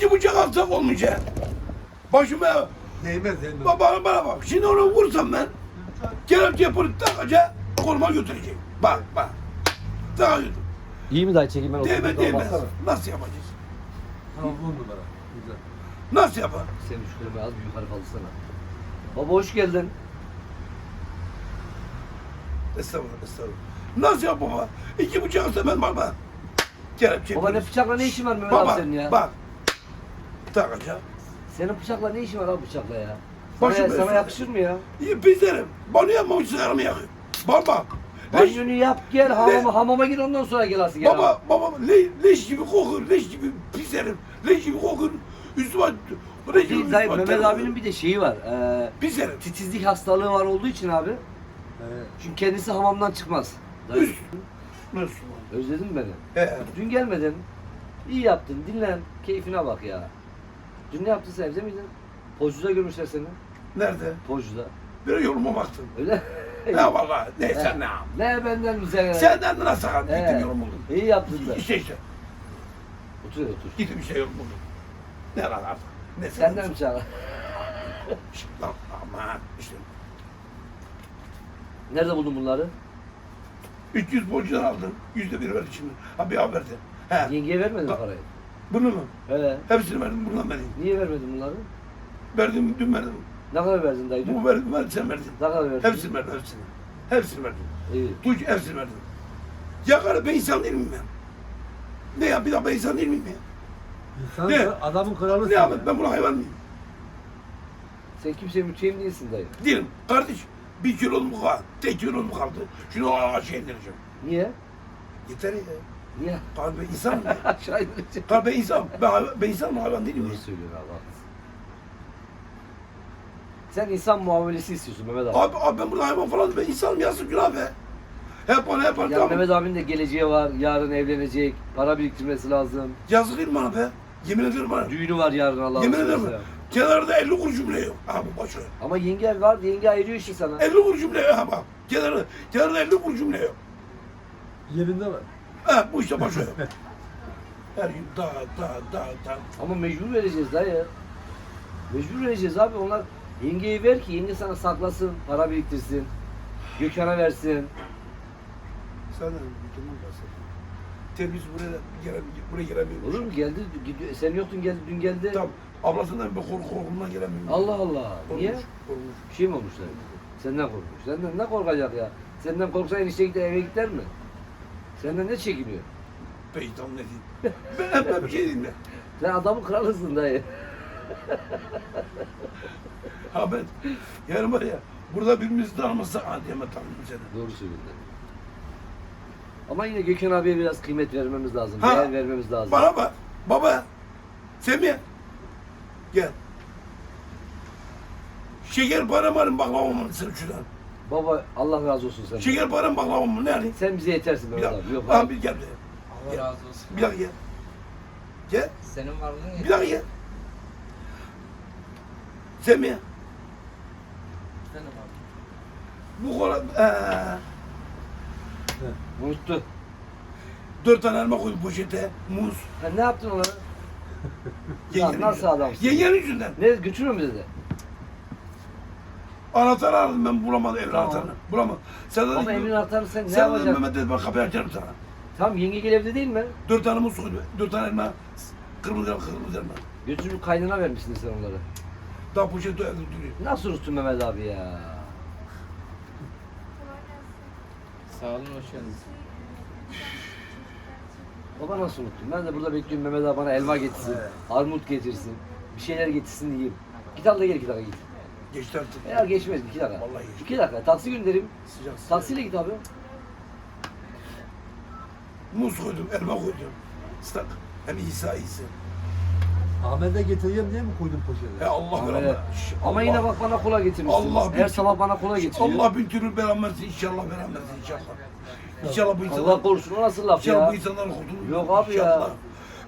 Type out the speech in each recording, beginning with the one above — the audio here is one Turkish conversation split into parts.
İki bıçak alsak olmayacak. Başıma Değmez değmez. bana bana bak. Şimdi onu vursam ben kelepçe yapıp takacak koluma götürecek. Bak bak. Takacak. İyi mi dayı çekim ben Değme oturduğum değmez. Nasıl yapacağız? Tamam on numara. Güzel. Nasıl yapar? Sen şu klimayı az bir yukarı kaldırsana. Baba hoş geldin. Estağfurullah estağfurullah. Nasıl yap baba? İki bıçak alsa ben baba. Kelepçe Baba ne yapıyorum. bıçakla ne işin var Mehmet Baba abi senin ya? bak. Takacak. Senin bıçakla ne işin var abi bıçakla ya? Sana, Başım sana üstüne. yakışır mı ya? İyi bizlerim. Bana yapmamış sigaramı yakıyor. Baba. Leş, Banyonu yap gel hamama, hamama gir ondan sonra gel asıl gel. baba, baba le, leş gibi kokur, leş gibi pis herif. Leş gibi kokur. Üstüme, leş gibi Değil, dayı, üstüme Mehmet ter- abinin bir de şeyi var. Ee, Pis herif. titizlik hastalığı var olduğu için abi. Evet. Çünkü kendisi hamamdan çıkmaz. Dayı, Üst. Nasıl? özledin mi beni? He. Dün gelmedin. İyi yaptın. Dinlen. Keyfine bak ya. Dün ne yaptın sen evde miydin? Pozcuda görmüşler seni. Nerede? Pozcuda. Bir yoluma baktım. Öyle. Ya vallahi neyse ne yap. Ne benden güzel. Senden de nasıl sakat? He. Gittim yolum buldum. İyi yaptın da. İşte işte. Otur otur. Gittim işte yolum buldum. Ne lan artık? Ne Senden mi çağır? Lan aman işte. Nerede buldun bunları? 300 borcudan aldım. Yüzde bir verdi şimdi. Ha bir haber verdi. He. Yengeye vermedin mi parayı? Bunu mu? He. Hepsini verdim. Bundan vereyim. Niye vermedin bunları? Verdim, dün verdim. Ne kadar verdin dayı? dün? Bu verdim, verdim, sen verdin. Ne kadar verdin? Hepsini verdim, hepsini. Hepsini verdim. İyi. Tuğ hepsini verdim. Ya karı ben insan değil miyim ben? Ne ya bir daha ben insan değil miyim ya? İnsan Ne? da adamın kralı Ne yapayım ben buna hayvan mıyım? Sen kimseye mütehim değilsin dayı. Değilim. Kardeş bir kilo mu kaldı? Tek kilo mu kaldı? Şunu aşağı indireceğim. Niye? Yeter ya. Niye? Karı ben insan mıyım? Aşağı ben insan. Ben, ben insan mı hayvan değilim Doğru söylüyorsun abi haklısın. Sen insan muamelesi istiyorsun Mehmet abi. Abi, abi ben burada hayvan falan ben insanım yazık günah be. Hep bana hep bana Ya tamam. Mehmet abinin de geleceği var. Yarın evlenecek. Para biriktirmesi lazım. Yazık değil mi bana be? Yemin ederim bana. Düğünü var yarın Allah Yemin ederim. etse. Kenarda 50 kuruş bile yok. Abi boş ver. Ama yenge var. Yenge ayırıyor işte sana. 50 kuruş bile yok. Bak. Kenarda, kenarda 50 kuruş bile yok. Yerinde var. Ha bu işte ver. Her gün da da da da. Ama mecbur vereceğiz dayı. Mecbur vereceğiz abi. Onlar yengeyi ver ki yenge sana saklasın. Para biriktirsin. Gökhan'a versin. De tamam bahset. Temiz buraya gelen buraya gelemiyor. Olur mu? Geldi. gidiyor. Sen yoktun geldi. Dün geldi. Tamam. Ablasından bir korku korkumdan gelemiyor. Allah Allah. Niye? Korkmuş, korkmuş. Bir şey mi olmuşlar? Senden korkmuş. Senden ne korkacak ya? Senden korksa enişte gider eve gider mi? Senden ne çekiniyor? Peyton ne diyeyim. Ben, ben bir şey diyeyim de. Sen adamın kralısın dayı. Ha ben yani var ya burada birbirimizi tanımazsak ha diyemem tanımam seni. Doğru söylüyorsun. Ama yine Gökhan abiye biraz kıymet vermemiz lazım. Ha, Değer vermemiz lazım. Bana bak. Baba. Semih. Gel. Şeker param var mı baklavamı mı sen şuradan? Baba Allah razı olsun senden. Şeker param baklavamı mı ne alayım? Sen bize yetersin Bir Mehmet dakika. abi. Yok abi. bir gel buraya. Allah Ya. razı olsun. Bir dakika gel. Gel. Senin varlığın Bir dakika gel. Semih. Senin varlığın. Bu kola... Ee, Unuttu. dört tane elma koydum poşete. Muz. Ha, ne yaptın onlara? Ya Yengenin nasıl yüzünden. adamsın? Yengenin yüzünden. Ne götürüyor mu dedi? Anahtarı aradım ben bulamadım evin Tamam. anahtarını. Bulamadım. Sen dedin Ama ki- evin anahtarını sen ne Sen dedin yapacaksın? Mehmet dedi ben kapıyı açarım sana. Tamam yenge evde değil mi? Dört tane muz koydu. Dört tane elma. Kırmızı elma, kırmızı elma. Götürüp kaynana vermişsin sen onları. Daha poşet evde duruyor. Nasıl unuttun Mehmet abi ya? Sağ olun, hoş geldiniz. Baba nasıl unuttun? Ben de burada bekliyorum Mehmet abi bana elma getirsin, armut getirsin, bir şeyler getirsin yiyeyim. Git al da gel iki dakika git. Geçti artık. Eğer geçmez iki dakika. Vallahi geçti. İki dakika. Taksi gönderim. Sıcak sıcak. Taksiyle git abi. Muz koydum, elma koydum. Islak. Hem İsa iyisi. Ahmet'e getireyim diye mi koydun poşete? Ya Allah Ama, beraber. ama yine bak bana kola getirmişsin. Allah Her sabah bana kola getiriyor. Allah bin türlü belanversin inşallah belanversin inşallah. İnşallah bu insanlar. Allah korusun o nasıl laf İnşallah ya? bu insanlar kurtulur. Yok abi ya. İnşallah.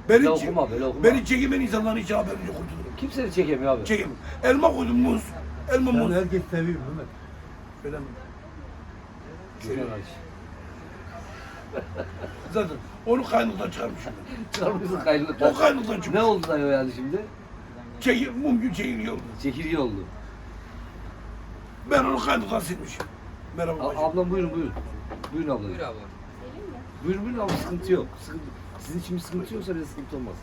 Beni, Böyle çek- okuma, böyle okuma. Beni çekemeyen insanların hiç haberini kurtulurum. Kimse de çekemiyor abi. Çekim. Elma koydum muz. Elma muz. herkes seviyor Mehmet. Öyle mi? Güzel hadi. Zaten onu kaynaktan çıkarmışım. Çıkarmışsın kaynılıktan. O kaynaktan çıkmış. Ne oldu dayı o yani şimdi? Çekil, mumcu çekiliyor. Çekirge oldu. Ben onu kaynaktan silmişim. Merhaba A- bacım. ablam buyurun buyurun. Buyurun abla. Buyur abla. Buyurun buyurun abla sıkıntı yok. Sıkıntı. Sizin için bir sıkıntı yoksa bize sıkıntı olmaz.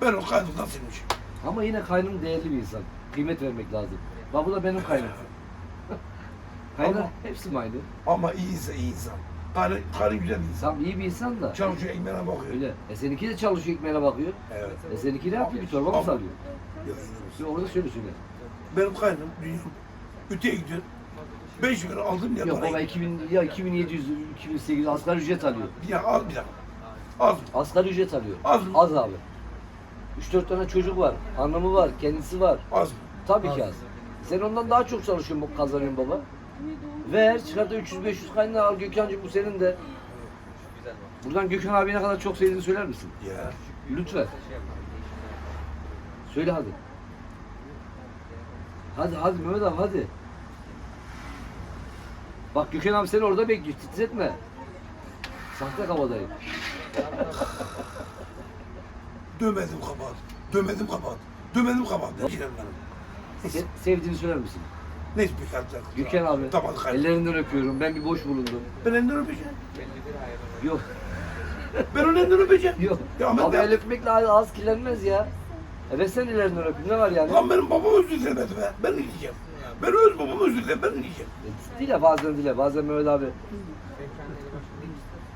Ben onu kaynaktan silmişim. Ama yine kaynım değerli bir insan. Kıymet vermek lazım. Bak bu da benim kaynım. Kaynar Ama- hepsi mi aynı? Ama iyi insan, iyi insan. Karı, karı güzel bir insan. Tam iyi bir insan da. Çalışıyor, ekmeğine bakıyor. Öyle. E seninki de çalışıyor ekmeğine bakıyor. Evet. E seninki ne yapıyor? Bir torba mı sarıyor? Yok. Şimdi orada söyle söyle. Benim kaynım dünyam. Öteye gidiyor. 5 lira aldım ya Yok parayı. baba 2000, ya 2700, 2800 asgari ücret alıyor. Bir dakika, az bir dakika. Az. Asgari ücret alıyor. Az mı? Az abi. 3-4 tane çocuk var. Hanımı var, kendisi var. Az mı? Tabii ki az. Sen ondan daha çok çalışıyorsun, kazanıyorsun baba. Ver, çıkar da 300-500 kaynağı al Gökhan'cığım bu senin de. Buradan Gökhan abi ne kadar çok sevdiğini söyler misin? Ya. Lütfen. Söyle hadi. Hadi hadi Mehmet abi hadi. Bak Gökhan abi seni orada bekliyor. Titretme. Sahte kabadayı. Dömedim kabahat. Dömedim kabahat. Dömedim kabahat. Ne benim? Se- sevdiğini söyler misin? Ne bir kalpler. Gökhan abi. Tamam kalp. Ellerinden öpüyorum. Ben bir boş bulundum. Ben elinden öpeceğim. Belli bir hayvan. Yok. Ben onun elinden öpeceğim. Yok. Ya Ahmet Abi ya. el öpmekle ağız kirlenmez ya. E ben senin ellerinden öpeyim. Ne var yani? Lan benim babam özür dilemedi be. Ben ne diyeceğim? Ben öz babam özür diledim. Ben ne diyeceğim? E, Dile bazen dile. Bazen Mehmet abi.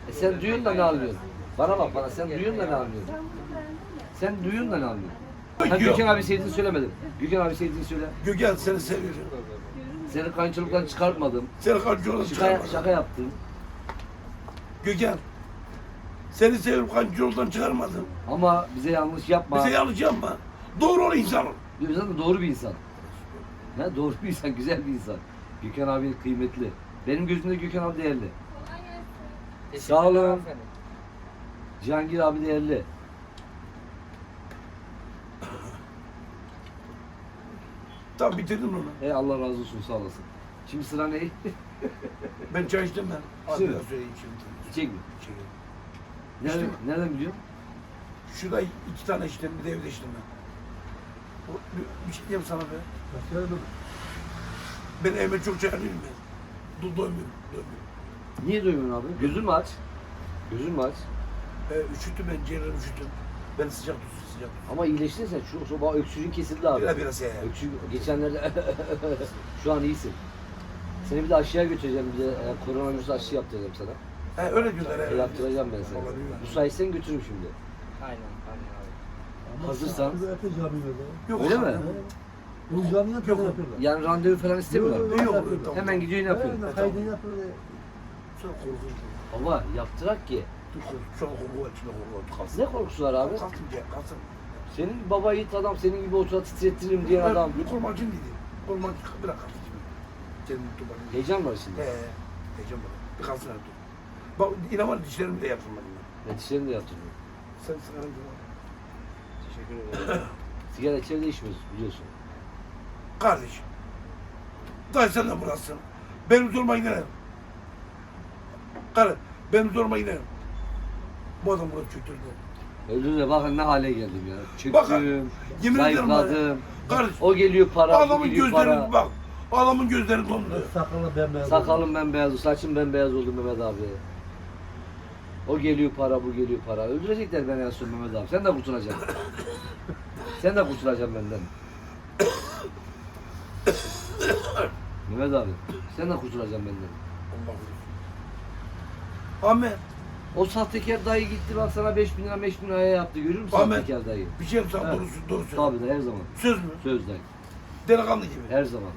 E sen duyun da ne anlıyorsun? Bana bak bana sen duyun da ne anlıyorsun? Sen duyun da ne anlıyorsun? Ha, Yok. Gökhan abi sevdiğini söylemedim. Gökhan abi sevdiğini söyle. Gökhan seni seviyorum. Seni kayınçılıktan çıkartmadım. Seni kancı olan Şaka, çıkarmadım. şaka yaptım. Gökhan. Seni seviyorum kancı yoldan çıkarmadım. Ama bize yanlış yapma. Bize yanlış yapma. Doğru ol insan ol. Biz zaten doğru bir insan. Ne doğru bir insan, güzel bir insan. Gökhan abi kıymetli. Benim gözümde Gökhan abi değerli. Sağ olun. Cihangir abi değerli. Tamam bitirdin onu. Hey Allah razı olsun sağ olasın. Şimdi sıra ne? Ben çay içtim ben. Şimdi. biraz söyleyeyim şimdi. İçecek mi? İçeyim. Nereden, İçtim. nereden biliyorsun? Şurada iki tane içtim bir de evde içtim ben. O- Bir, bir şey diyeyim sana be. Ben evime çok çay alıyorum ben. Do doymuyorum. Doymuyorum. Niye duymuyorsun abi? Gözün mü aç? Gözün mü aç? E, üşüttüm ben ciğerlerim üşüttüm. Ben sıcak tutsun sıcak tutsun. Ama iyileştin sen. Şu sabah öksürüğün kesildi abi. Biraz biraz ya. Öksürük geçenlerde şu an iyisin. Seni bir de aşıya götüreceğim. Bir de e, koronavirüs aşı yaptıracağım sana. He öyle diyorlar E, he. yaptıracağım ben sana. Olabilir. Müsaitsen götürürüm şimdi. Aynen aynen abi. Hazırsan. cami verdi. Yok, Öyle mi? Bu camiye Yok. böyle yapıyorlar. Yani randevu falan istemiyorlar. Yok, yok, tamam. Hemen gidiyorsun yapıyorsun. Evet, kaydını yapıyorlar. Çok korkunç. Baba yaptırak ki. Var içinde var. Ne korkusu var abi? Kalsın diye kalsın. Senin baba yiğit adam senin gibi otura titrettiririm diyen adam. Bir korumacın dedi. Korumacı bırak. Senin tutmadın. Heyecan var şimdi. He. Heyecan var. Bir kalsın dur. Bak inan var dişlerimi de yaptım ben. Ne dişlerini de yaptırıyor. Sen sigaran gibi. Teşekkür ederim. Sigara içeri içmiyoruz biliyorsun. Kardeşim. Dayı sen de burasın. Benim zoruma giderim. Karı, benim zoruma giderim. Çöktürdü. Öldü de bakın ne hale geldim ya. Bakın, Çöktüm, yemin ederim var ya. zayıfladım. O geliyor para, bu adamın geliyor gözleri para. bak. Adamın gözleri dondu. Sakalı bembeyaz. Sakalım bembeyaz, saçım bembeyaz oldu Mehmet abi. O geliyor para, bu geliyor para. Öldürecekler beni en son Mehmet abi. Sen de kurtulacaksın. Sen de kurtulacaksın benden. Mehmet abi, sen de kurtulacaksın benden. Allah korusun. Ahmet, O sahtekar dayı gitti bak sana 5 bin lira 5 bin liraya yaptı. Görür müsün Ahmet. sahtekar dayı? bir şey sana Evet. doğru, doğru söyle. Tabii de her zaman. Söz mü? Söz dayı. Delikanlı gibi. Her zaman.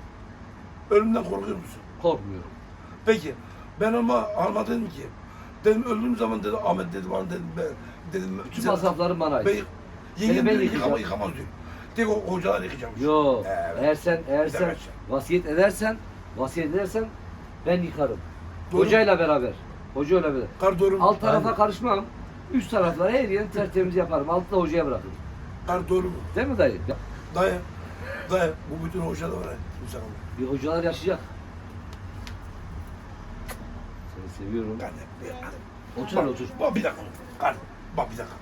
Ölümden korkuyor musun? Korkmuyorum. Peki, ben ama alma dedim ki, dedim öldüğüm zaman dedi Ahmet dedi bana dedim ben dedim Bütün sen- masraflarım bana ben ait. yengem ben dedi yıkayacağım. yıkama, yıkamaz diyor. Tek o hocalar yıkayacakmış. Yo. Evet. Eğer sen eğer sen dakika. vasiyet edersen, vasiyet edersen ben yıkarım. Doğru. Hocayla beraber. Hocayla beraber. Kar doğru mu? Alt tarafa Aynen. karışmam. Üst taraflara her yerini tertemiz yaparım. Altta hocaya bırakırım. Kar doğru mu? Değil mi dayı? Dayı, dayı bu bütün hocalar var. Bir hocalar yaşayacak. seni seviyorum. Kardeşim, Otur otur. Bak bir dakika. Kardeşim, bak bir dakika.